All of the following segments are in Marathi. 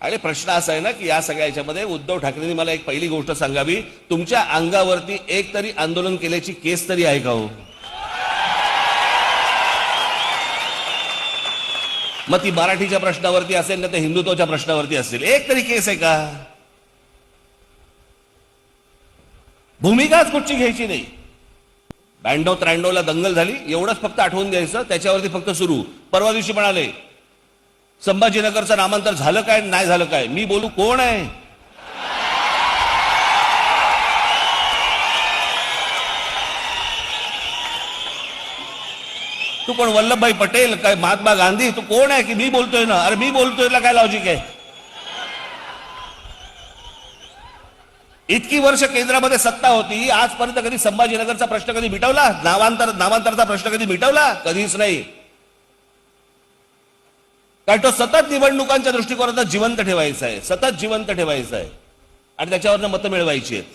आणि प्रश्न असा आहे ना की या सगळ्या याच्यामध्ये उद्धव ठाकरेंनी मला एक पहिली गोष्ट सांगावी. तुमच्या अंगावरती एक तरी आंदोलन केल्याची केस तरी आहे का हो? मग ती मराठीच्या प्रश्नावरती असेल ना ते हिंदुत्वाच्या प्रश्नावरती असेल. एक तरी केस आहे का? भूमिकाच कुठची घ्यायची नाही. ब्याण्णव त्र्याण्णव दंगल झाली. एवढंच फक्त आठवून द्यायचं त्याच्यावरती फक्त सुरू. परवा दिवशी म्हणाले संभाजीनगरचं नामांतर झालं काय नाही झालं काय? मी बोलू कोण आहे? तू कोण वल्लभभाई पटेल काय महात्मा गांधी? तू कोण आहे की मी बोलतोय ना? अरे मी बोलतोय ना काय लॉजिक आहे? इतकी वर्ष केंद्रामध्ये सत्ता होती आजपर्यंत कधी संभाजीनगरचा प्रश्न कधी मिटवला? नामांतर नामांतरचा प्रश्न कधी मिटवला? कधीच नाही. कारण तो सतत निवडणुकांच्या दृष्टिकोनातून जिवंत ठेवायचा आहे. सतत जिवंत ठेवायचा आहे. आणि त्याच्यावरनं मतं मिळवायची आहेत.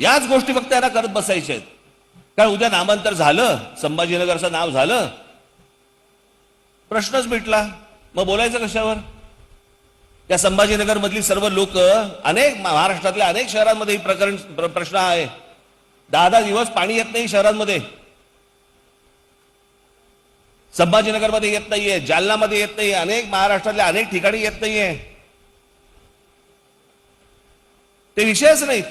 याच गोष्टी फक्त याला करत बसायच्या आहेत. कारण उद्या नामांतर झालं संभाजीनगरचं नाव झालं. प्रश्नच मिटला. मग बोलायचं कशावर? त्या संभाजीनगर मधली सर्व लोक अनेक महाराष्ट्रातल्या अनेक शहरांमध्ये ही प्रकरण प्र- प्रश्न आहे. दहा दहा दिवस पाणी येत नाही शहरांमध्ये. संभाजीनगरमध्ये येत नाहीये जालनामध्ये येत नाही अनेक महाराष्ट्रातल्या अनेक ठिकाणी येत नाहीये. ते विषयच नाहीत.